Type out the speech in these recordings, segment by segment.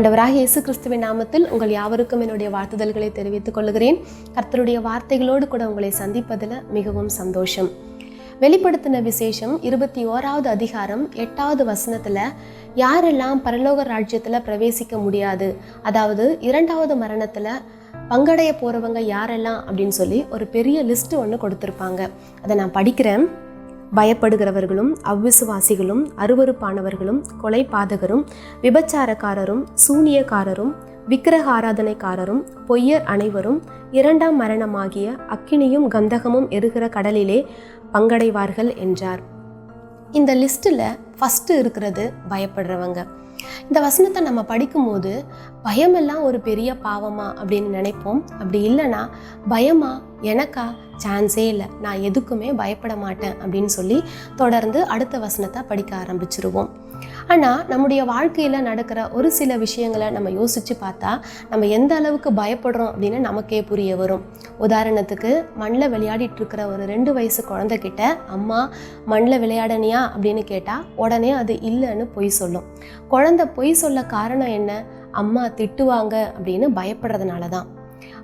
ஆண்டவராக இயேசு கிறிஸ்துவின் நாமத்தில் உங்கள் யாவருக்கும் என்னுடைய வாழ்த்துதல்களை தெரிவித்துக் கொள்கிறேன். கர்த்தருடைய வார்த்தைகளோடு கூட உங்களை சந்திப்பதில் மிகவும் சந்தோஷம். வெளிப்படுத்தின விசேஷம் இருபத்தி ஓராவது அதிகாரம் எட்டாவது வசனத்தில் யாரெல்லாம் பரலோக ராஜ்யத்தில் பிரவேசிக்க முடியாது அதாவது இரண்டாவது மரணத்தில் பங்கடைய போகிறவங்க யாரெல்லாம் அப்படின்னு சொல்லி ஒரு பெரிய லிஸ்ட் ஒன்று கொடுத்துருப்பாங்க. அதை நான் படிக்கிறேன். பயப்படுகிறவர்களும் அவ்விசுவாசிகளும் அருவருப்பானவர்களும் கொலை பாதகரும் விபச்சாரக்காரரும் சூனியக்காரரும் விக்கிரக ஆராதனைக்காரரும் பொய்யர் அனைவரும் இரண்டாம் மரணமாகிய அக்கினியும் கந்தகமும் எருகிற கடலிலே பங்கடைவார்கள் என்றார். இந்த லிஸ்ட்டில் ஃபஸ்ட்டு இருக்கிறது பயப்படுறவங்க. இந்த வசனத்தை நம்ம படிக்கும்போது பயமெல்லாம் ஒரு பெரிய பாவமா அப்படின்னு நினைப்போம். அப்படி இல்லைன்னா பயமா எனக்கா சான்ஸே இல்லை. நான் எதுக்குமே பயப்பட மாட்டேன் அப்படின்னு சொல்லி தொடர்ந்து அடுத்த வசனத்தை படிக்க ஆரம்பிச்சிருவோம். ஆனால் நம்முடைய வாழ்க்கையில் நடக்கிற ஒரு சில விஷயங்களை நம்ம யோசித்து பார்த்தா நம்ம எந்த அளவுக்கு பயப்படுறோம் அப்படின்னு நமக்கே புரிய வரும். உதாரணத்துக்கு மண்ணில் விளையாடிட்டு இருக்கிற ஒரு ரெண்டு வயசு குழந்தைக்கிட்ட அம்மா மண்ணில் விளையாடனியா? அப்படின்னு கேட்டால் உடனே அது இல்லைன்னு பொய் சொல்லும். குழந்தை பொய் சொல்ல காரணம் என்ன? அம்மா திட்டுவாங்க அப்படின்னு பயப்படுறதுனால தான்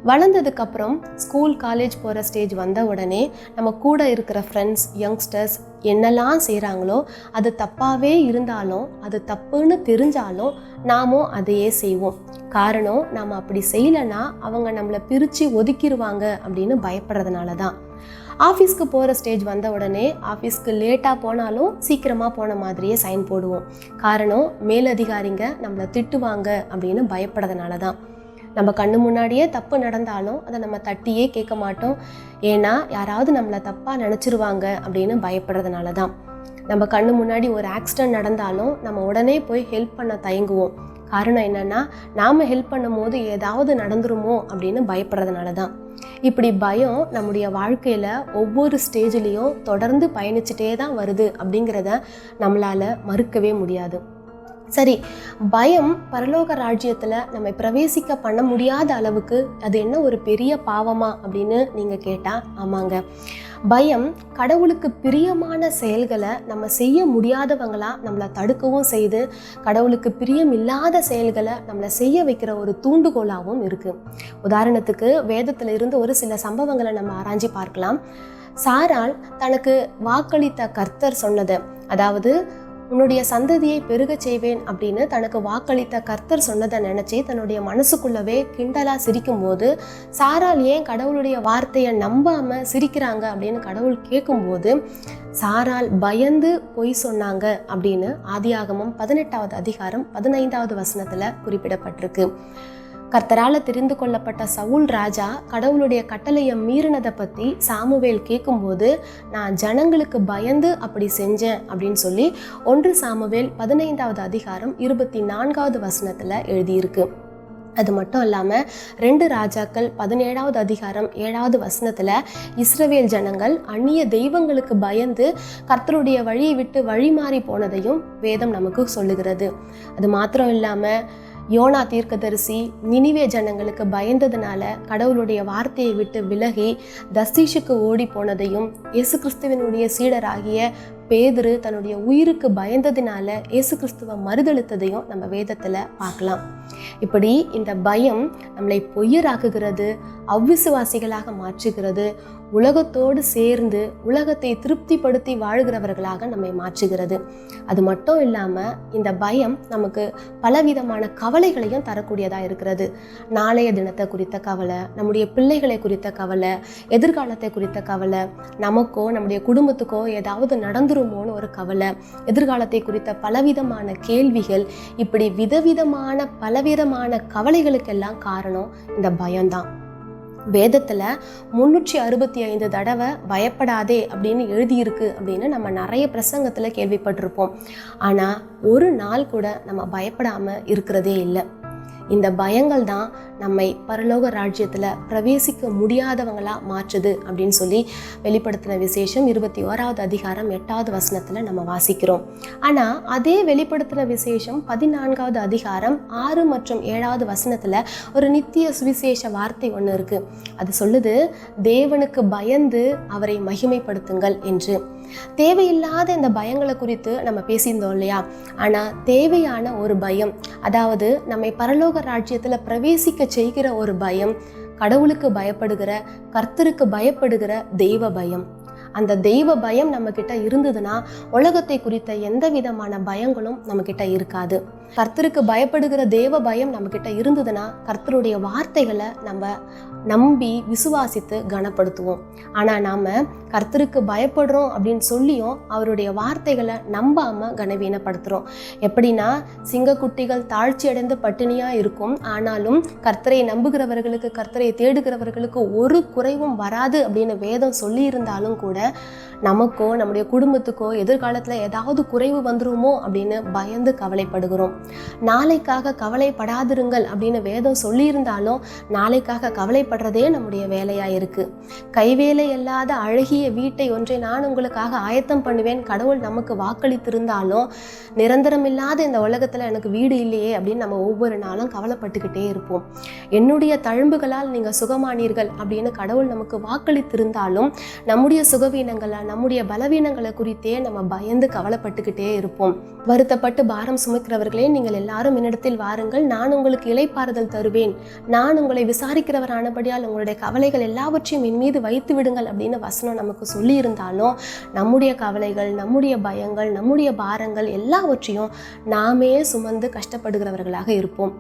வளர்ந்ததுக்கப்புறம் ஸ்கூல் காலேஜ் போகிற ஸ்டேஜ் வந்த உடனே நம்ம கூட இருக்கிற ஃப்ரெண்ட்ஸ் யங்ஸ்டர்ஸ் என்னெல்லாம் செய்கிறாங்களோ அது தப்பாகவே இருந்தாலும் அது தப்புன்னு தெரிஞ்சாலும் நாமும் அதையே செய்வோம். காரணம் நாம் அப்படி செய்யலைன்னா அவங்க நம்மளை பிரித்து ஒதுக்கிடுவாங்க அப்படின்னு பயப்படுறதுனால தான். ஆஃபீஸ்க்கு போகிற ஸ்டேஜ் வந்த உடனே ஆஃபீஸ்க்கு லேட்டாக போனாலும் சீக்கிரமாக போன மாதிரியே சைன் போடுவோம். காரணம் மேலதிகாரிங்க நம்மளை திட்டுவாங்க அப்படின்னு பயப்படுறதுனால தான். நம்ம கண்ணு முன்னாடியே தப்பு நடந்தாலும் அதை நம்ம தட்டியே கேட்க மாட்டோம். ஏன்னா யாராவது நம்மளை தப்பாக நினச்சிருவாங்க அப்படின்னு பயப்படுறதுனால தான் நம்ம கண்ணு முன்னாடி ஒரு ஆக்சிடென்ட் நடந்தாலும் நம்ம உடனே போய் ஹெல்ப் பண்ண தயங்குவோம். காரணம் என்னென்னா நாம் ஹெல்ப் பண்ணும் போது ஏதாவது நடந்துருமோ அப்படின்னு பயப்படுறதுனால தான் இப்படி பயம் நம்முடைய வாழ்க்கையில் ஒவ்வொரு ஸ்டேஜ்லேயும் தொடர்ந்து பயணிச்சுட்டே தான் வருது அப்படிங்கிறத நம்மளால் மறுக்கவே முடியாது. சரி பயம் பரலோக ராஜ்யத்தில் நம்ம பிரவேசிக்க பண்ண முடியாத அளவுக்கு அது என்ன ஒரு பெரிய பாவமா அப்படின்னு நீங்கள் கேட்டால் ஆமாங்க. பயம் கடவுளுக்கு பிரியமான செயல்களை நம்ம செய்ய முடியாதவங்களா நம்மளை தடுக்கவும் செய்து கடவுளுக்கு பிரியம் இல்லாத செயல்களை நம்மளை செய்ய வைக்கிற ஒரு தூண்டுகோலாகவும் இருக்குது உதாரணத்துக்கு வேதத்தில் இருந்து ஒரு சில சம்பவங்களை நம்ம ஆராய்ஞ்சு பார்க்கலாம். சாரால் தனக்கு வாக்களித்த கர்த்தர் சொன்னது அதாவது உன்னுடைய சந்ததியை பெருகச் செய்வேன் அப்படின்னு தனக்கு வாக்களித்த கர்த்தர் சொன்னதை நினச்சி தன்னுடைய மனசுக்குள்ளவே கிண்டலாக சிரிக்கும்போது சாரால் ஏன் கடவுளுடைய வார்த்தையை நம்பாமல் சிரிக்கிறாங்க? அப்படின்னு கடவுள் கேட்கும்போது சாரால் பயந்து பொய் சொன்னாங்க அப்படின்னு ஆதியாகமம் பதினெட்டாவது அதிகாரம் பதினைந்தாவது வசனத்தில் குறிப்பிடப்பட்டிருக்கு. கர்த்தரால் தெரிந்து கொள்ளப்பட்ட சவுல் ராஜா கடவுளுடைய கட்டளையை மீறினதை பற்றி சாமுவேல் கேட்கும்போது நான் ஜனங்களுக்கு பயந்து அப்படி செஞ்சேன் அப்படின்னு சொல்லி ஒன்று சாமுவேல் பதினைந்தாவது அதிகாரம் இருபத்தி நான்காவது வசனத்தில் எழுதியிருக்கு. அது மட்டும் இல்லாமல் ரெண்டு ராஜாக்கள் பதினேழாவது அதிகாரம் ஏழாவது வசனத்தில் இஸ்ரவேல் ஜனங்கள் அந்நிய தெய்வங்களுக்கு பயந்து கர்த்தருடைய வழியை விட்டு வழி மாறி போனதையும் வேதம் நமக்கு சொல்லுகிறது. அது மாத்திரம் இல்லாமல் யோனா தீர்க்கதரிசி நினிவே ஜனங்களுக்கு பயந்ததுனால கடவுளுடைய வார்த்தையை விட்டு விலகி தஸ்தீஷுக்கு ஓடி போனதையும் இயேசு கிறிஸ்துவனுடைய சீடராகிய பேதுரு தன்னுடைய உயிருக்கு பயந்ததினால இயேசு கிறிஸ்துவை மறுதளித்ததையும் நம்ம வேதத்தில் பார்க்கலாம். இப்படி இந்த பயம் நம்மளை பொய்யராக்குகிறது அவ்விசுவாசிகளாக மாற்றுகிறது உலகத்தோடு சேர்ந்து உலகத்தை திருப்திப்படுத்தி வாழ்கிறவர்களாக நம்மை மாற்றுகிறது. அது மட்டும் இல்லாமல் இந்த பயம் நமக்கு பலவிதமான கவலைகளையும் தரக்கூடியதாக இருக்கிறது. நாளைய தினத்தை குறித்த கவலை நம்முடைய பிள்ளைகளை குறித்த கவலை எதிர்காலத்தை குறித்த கவலை நமக்கோ நம்முடைய குடும்பத்துக்கோ ஏதாவது நடந்துருமோன்னு ஒரு கவலை எதிர்காலத்தை குறித்த பலவிதமான கேள்விகள் இப்படி விதவிதமான பலவிதமான கவலைகளுக்கெல்லாம் காரணம் இந்த பயம்தான். வேதத்தில் முன்னூற்றி அறுபத்தி ஐந்து தடவை பயப்படாதே அப்படின்னு எழுதியிருக்கு அப்படின்னு நம்ம நிறைய பிரசங்கத்தில் கேள்விப்பட்டிருப்போம். ஆனால் ஒரு நாள் கூட நம்ம பயப்படாமல் இருக்கிறதே இல்லை. இந்த பயங்கள் தான் நம்மை பரலோக ராஜ்யத்தில் பிரவேசிக்க முடியாதவங்களாக மாற்றுது அப்படின்னு சொல்லி வெளிப்படுத்தின விசேஷம் இருபத்தி ஓராவது அதிகாரம் எட்டாவது வசனத்தில் நம்ம வாசிக்கிறோம். ஆனால் அதே வெளிப்படுத்தின விசேஷம் பதினான்காவது அதிகாரம் ஆறு மற்றும் ஏழாவது வசனத்தில் ஒரு நித்திய சுவிசேஷ வார்த்தை ஒன்று இருக்குது அது சொல்லுது தேவனுக்கு பயந்து அவரை மகிமைப்படுத்துங்கள் என்று. தேவையில்லாத இந்த பயங்களை குறித்து நம்ம பேசியிருந்தோம் இல்லையா? ஆனால் தேவையான ஒரு பயம் அதாவது நம்மை பரலோக ராஜ்யத்தில் பிரவேசிக்க செய்கிற ஒரு பயம் கடவுளுக்கு பயப்படுகிற கர்த்தருக்கு பயப்படுகிற தெய்வ பயம். அந்த தெய்வ பயம் நம்மக்கிட்ட இருந்ததுன்னா உலகத்தை குறித்த எந்த விதமான பயங்களும் நம்மக்கிட்ட இருக்காது. கர்த்தருக்கு பயப்படுகிற தேவ பயம் நம்மக்கிட்ட இருந்ததுன்னா கர்த்தருடைய வார்த்தைகளை நம்ம நம்பி விசுவாசித்து கனப்படுத்துவோம். ஆனால் நாம் கர்த்தருக்கு பயப்படுறோம் அப்படின்னு சொல்லியும் அவருடைய வார்த்தைகளை நம்பாமல் கனவீனப்படுத்துகிறோம் எப்படின்னா சிங்கக்குட்டிகள் தாழ்ச்சி அடைந்து பட்டினியாக இருக்கும். ஆனாலும் கர்த்தரை நம்புகிறவர்களுக்கு கர்த்தரை தேடுகிறவர்களுக்கு ஒரு குறைவும் வராது அப்படின்னு வேதம் சொல்லியிருந்தாலும் கூட நமக்கோ நம்முடைய குடும்பத்துக்கோ எதிர்காலத்தில் ஏதாவது குறைவு வந்துருமோ அப்படின்னு பயந்து கவலைப்படுகிறோம். நாளைக்காக கவலைப்படாதிருங்கள் அப்படின்னு வேதம் சொல்லியிருந்தாலும் நாளைக்காக கவலைப்படுறதே நம்முடைய வேலையாக இருக்குது கைவேலை இல்லாத அழகிய வீட்டை ஒன்றை நான் உங்களுக்காக ஆயத்தம் பண்ணுவேன் கடவுள் நமக்கு வாக்களித்திருந்தாலும் நிரந்தரம் இல்லாத இந்த உலகத்தில் எனக்கு வீடு இல்லையே அப்படின்னு நம்ம ஒவ்வொரு நாளும் கவலைப்பட்டுக்கிட்டே இருப்போம். என்னுடைய தழும்புகளால் நீங்கள் சுகமானீர்கள் அப்படின்னு கடவுள் நமக்கு வாக்களித்திருந்தாலும் நம்முடைய சுகவீனங்களை நம்முடைய பலவீனங்களை குறித்தே நம்ம பயந்து கவலைப்பட்டுக்கிட்டே இருப்போம். வருத்தப்பட்டு பாரம் சுமக்கிறவர்களே நீங்கள் எல்லாரும் என்னிடத்தில் வாருங்கள். நான் உங்களுக்கு இளைப்பாறுதல் தருவேன். நான் உங்களை விசாரிக்கிறவரானபடியால் உங்களுடைய கவலைகள் எல்லாவற்றையும் என் மீது வைத்து விடுங்கள் அப்படின்னு வசனம் நமக்கு சொல்லியிருந்தாலும் நம்முடைய கவலைகள் நம்முடைய பயங்கள் நம்முடைய பாரங்கள் எல்லாவற்றையும் நாமே சுமந்து கஷ்டப்படுகிறவர்களாக இருப்போம்.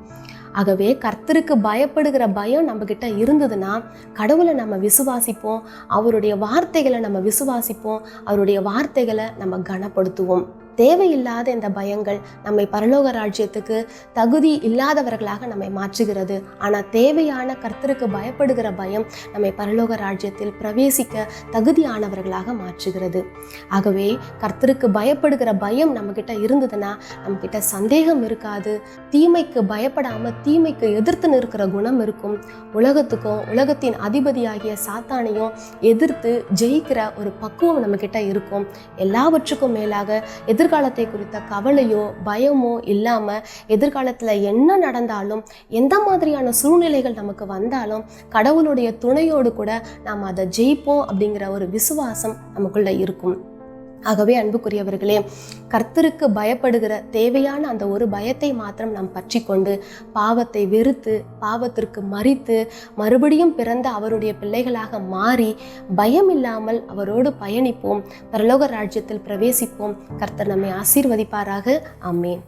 ஆகவே கர்த்தருக்கு பயப்படுகிற பயம் நம்மக்கிட்ட இருந்ததுன்னா கடவுளை நம்ம விசுவாசிப்போம். அவருடைய வார்த்தைகளை நம்ம விசுவாசிப்போம். அவருடைய வார்த்தைகளை நம்ம கனப்படுத்துவோம். தேவையில்லாத இந்த பயங்கள் நம்மை பரலோக ராஜ்யத்துக்கு தகுதி இல்லாதவர்களாக நம்மை மாற்றுகிறது. ஆனால் தேவையான கர்த்தருக்கு பயப்படுகிற பயம் நம்மை பரலோக ராஜ்யத்தில் பிரவேசிக்க தகுதியானவர்களாக மாற்றுகிறது. ஆகவே கர்த்தருக்கு பயப்படுகிற பயம் நம்மக்கிட்ட இருந்ததுன்னா நம்மக்கிட்ட சந்தேகம் இருக்காது. தீமைக்கு பயப்படாமல் தீமைக்கு எதிர்த்து நிற்கிற குணம் இருக்கும். உலகத்துக்கும் உலகத்தின் அதிபதியாகிய சாத்தானையும் எதிர்த்து ஜெயிக்கிற ஒரு பக்குவம் நம்மக்கிட்ட இருக்கும். எல்லாவற்றுக்கும் மேலாக எதிர் எதிர்காலத்தை குறித்த கவலையோ பயமோ இல்லாமல் எதிர்காலத்தில் என்ன நடந்தாலும் எந்த மாதிரியான சூழ்நிலைகள் நமக்கு வந்தாலும் கடவுளுடைய துணையோடு கூட நாம் அதை ஜெயிப்போம் அப்படிங்கிற ஒரு விசுவாசம் நமக்குள்ள இருக்கும். ஆகவே அன்புக்குரியவர்களே கர்த்தருக்கு பயப்படுகிற தேவையான அந்த ஒரு பயத்தை மாத்திரம் நாம் பற்றி கொண்டு பாவத்தை வெறுத்து பாவத்திற்கு மறித்து மறுபடியும் பிறந்த அவருடைய பிள்ளைகளாக மாறி பயம் இல்லாமல் அவரோடு பயணிப்போம். பரலோக ராஜ்யத்தில் பிரவேசிப்போம். கர்த்தர் நம்மை ஆசீர்வதிப்பாராக. ஆமேன்.